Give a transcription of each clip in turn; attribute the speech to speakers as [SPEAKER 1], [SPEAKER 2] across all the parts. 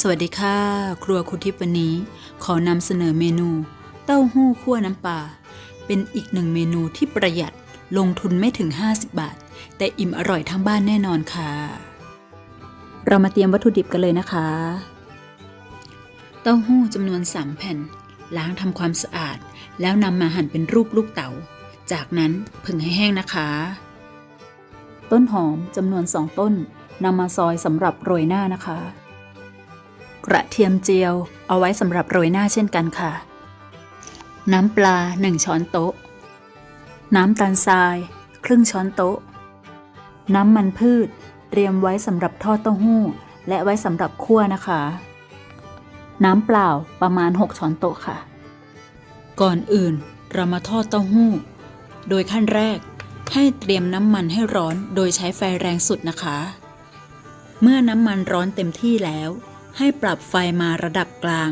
[SPEAKER 1] สวัสดีค่ะ ครัวคุณทิพย์วันนี้ ขอนำเสนอเมนู เต้าหู้คั่วน้ำปลาเป็นอีกหนึ่งเมนูที่ประหยัดลงทุนไม่ถึง 50 บาท แต่อิ่มอร่อยทั้งบ้านแน่นอนค่ะ เรามาเตรียมวัตถุดิบกันเลยนะคะ เต้าหู้จำนวน 3 แผ่น ล้างทำความสะอาด แล้วนำมาหั่นเป็นรูปลูกเต๋า จากนั้นผึ่งให้แห้งนะคะ ต้นหอมจำนวน 2 ต้นนำมาซอยสำหรับโรยหน้านะคะ กระเทียมเจียว เอาไว้สำหรับโรยหน้าเช่นกันค่ะ น้ำปลา 1 ช้อนโต๊ะ น้ำตาลทราย ครึ่งช้อนโต๊ะ น้ำมันพืช เตรียมไว้สำหรับทอดเต้าหู้ และไว้สำหรับคั่วนะคะ น้ำเปล่าประมาณ 6 ช้อนโต๊ะค่ะ ก่อนอื่นเรามาทอดเต้าหู้ โดยขั้นแรกให้เตรียมน้ำมันให้ร้อนโดยใช้ไฟแรงสุดนะคะ เมื่อน้ำมันร้อนเต็มที่แล้ว ให้ปรับไฟมาระดับกลาง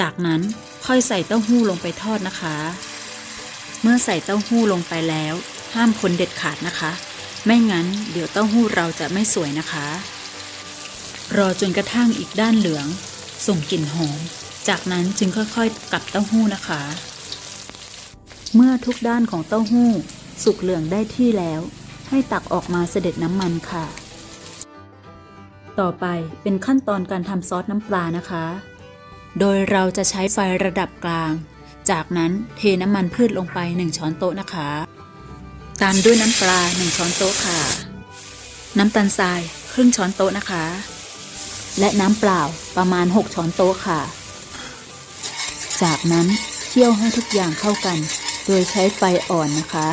[SPEAKER 1] จากนั้นค่อยใส่เต้าหู้ลงไปทอดนะคะ เมื่อใส่เต้าหู้ลงไปแล้ว ห้ามคนเด็ดขาดนะคะ ไม่งั้นเดี๋ยวเต้าหู้เราจะไม่สวยนะคะ รอจนกระทั่งอีกด้านเหลือง ส่งกลิ่นหอม จากนั้นจึงค่อยๆกลับเต้าหู้นะคะ เมื่อทุกด้านของเต้าหู้ สุกเหลืองได้ที่แล้ว ให้ตักออกมาเสด็จน้ำมันค่ะ ต่อไปเป็นขั้นตอนการทำซอสน้ำปลานะคะ โดยเราจะใช้ไฟระดับกลาง จากนั้นเทน้ำมันพืชลงไป 1 ช้อนโต๊ะนะคะ ตามด้วยน้ำปลา 1 ช้อนโต๊ะค่ะ น้ำตาลทรายครึ่งช้อนโต๊ะนะคะ และน้ำเปล่าประมาณ 6 ช้อนโต๊ะค่ะ จากนั้นเคี่ยวให้ทุกอย่างเข้ากัน โดยใช้ไฟอ่อนนะคะ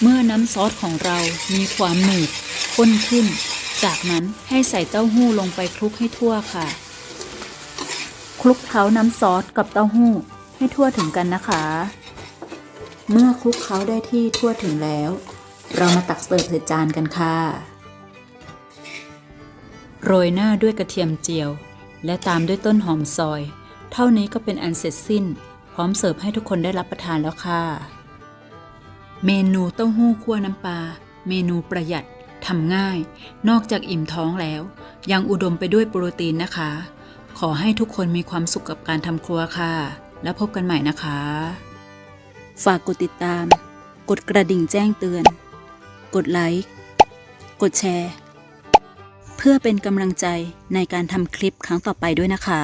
[SPEAKER 1] เมื่อน้ำซอสของเรามีความหนืดข้นขึ้น จากนั้นให้ใส่เต้าหู้ลงไปคลุกให้ทั่วค่ะ คลุกเคล้าน้ำซอสกับเต้าหู้ให้ทั่วถึงกันนะคะ เมื่อคลุกเคล้าได้ที่ทั่วถึงแล้ว เรามาตักเสิร์ฟใส่จานกันค่ะ โรยหน้าด้วยกระเทียมเจียว และตามด้วยต้นหอมซอย เท่านี้ก็เป็นอันเสร็จสิ้น พร้อมเสิร์ฟให้ทุกคนได้รับประทานแล้วค่ะ เมนูเต้าหู้คั่วน้ำปลาเมนูประหยัด ทำง่าย นอกจากอิ่มท้องแล้ว ยังอุดมไปด้วยโปรตีนนะคะ ขอให้ทุกคนมีความสุขกับการทำครัวค่ะ แล้วพบกันใหม่นะคะ ฝากกดติดตาม กดกระดิ่งแจ้งเตือน กดไลค์ กดแชร์ เพื่อเป็นกำลังใจในการทำคลิปครั้งต่อไปด้วยนะคะ